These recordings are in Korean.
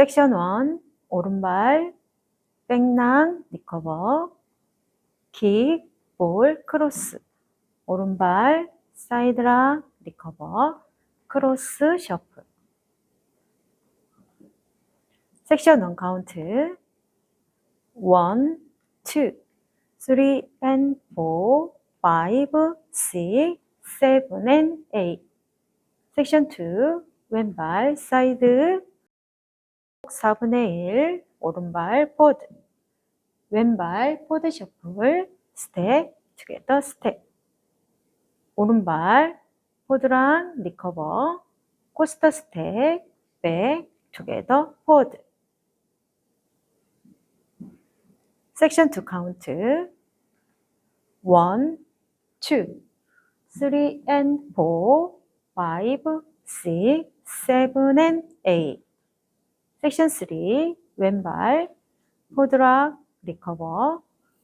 섹션 1 오른발 백낭 리커버 킥, 볼, 크로스. 오른발 사이드락 리커버 크로스 셔플. 섹션 1 카운트. 1, 2, 3 and 4, 5, 6, 7 and 8 섹션 2 왼발 사이드 4분의 1 오른발 포드. 왼발 포드 셔플 스텝 투게더 스텝 오른발 포드랑 리커버 코스터 스텝 백 투게더 포드. 섹션 2 카운트 1, 2, 3 and 4, 5, 6, 7 and 8 섹션 3 왼발 포드락 리커버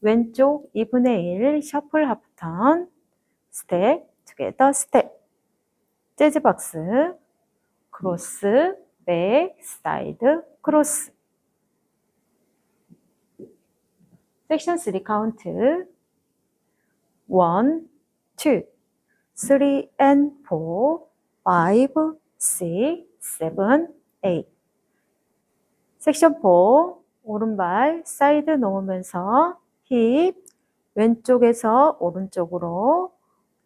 왼쪽 2분의 1 셔플 하프턴 스텝 투게더 스텝 재즈 박스 크로스 백 사이드 크로스 섹션 3 카운트 1, 2, 3 and 4, 5, 6, 7, 8 섹션 4 오른발 사이드 놓으면서 힙 왼쪽에서 오른쪽으로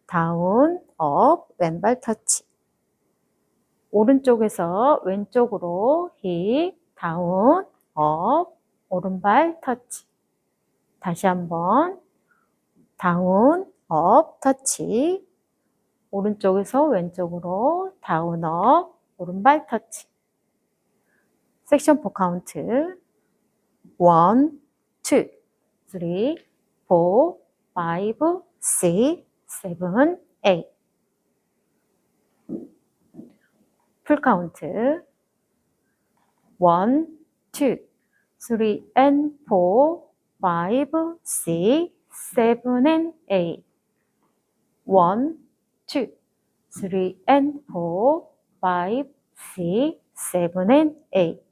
다운 업 왼발 터치. 오른쪽에서 왼쪽으로 힙 다운 업 오른발 터치. 다시 한번 다운 업 터치. 오른쪽에서 왼쪽으로 다운 업 오른발 터치 섹션 4 카운트 1, 2, 3, 4, 5, 6, 7, 8 풀 카운트 1, 2, 3 and 4, 5, 6, 7 and 8 1, 2, 3 and 4, 5, 6, 7 and 8